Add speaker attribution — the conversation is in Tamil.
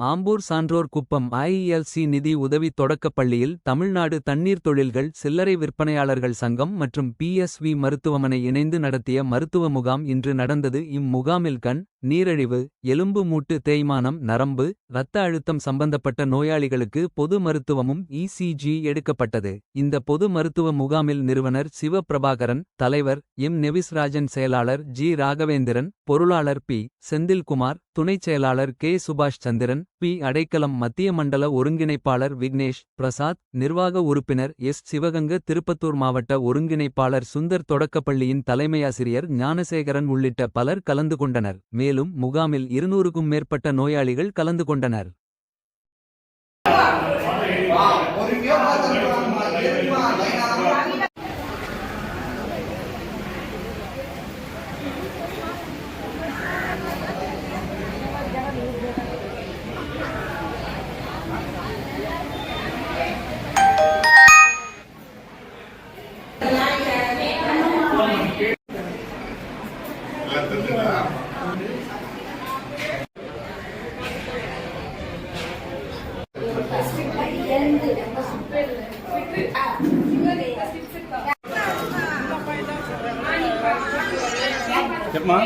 Speaker 1: ஆம்பூர் சான்றோர் குப்பம் ஐஇஎல்சி நிதி உதவி தொடக்கப் பள்ளியில் தமிழ்நாடு தண்ணீர் தொழில்கள் சில்லறை விற்பனையாளர்கள் சங்கம் மற்றும் பிஎஸ்வி மருத்துவமனை இணைந்து நடத்திய மருத்துவ முகாம் இன்று நடந்தது. இம்முகாமில் கண் நீரழிவு எலும்பு மூட்டு தேய்மானம் நரம்பு இரத்த அழுத்தம் சம்பந்தப்பட்ட நோயாளிகளுக்கு பொது மருத்துவமும் இசிஜி எடுக்கப்பட்டது. இந்த பொது மருத்துவ முகாமில் நிறுவனர் சிவபிரபாகரன் தலைவர் எம் நெவிஸ்ராஜன் செயலாளர் ஜி ராகவேந்திரன் பொருளாளர் பி செந்தில்குமார் துணைச் செயலாளர் கே. சுபாஷ் சந்திரன் பி. அடைக்கலம் மத்திய மண்டல ஒருங்கிணைப்பாளர் விக்னேஷ் பிரசாத் நிர்வாக உறுப்பினர் எஸ். சிவகங்க திருப்பத்தூர் மாவட்ட ஒருங்கிணைப்பாளர் சுந்தர் தொடக்கப்பள்ளியின் தலைமையாசிரியர் ஞானசேகரன் உள்ளிட்ட பலர் கலந்து கொண்டனர். மேலும் முகாமில் இருநூறுக்கும் மேற்பட்ட நோயாளிகள் கலந்து கொண்டனர்.
Speaker 2: చెప్పమా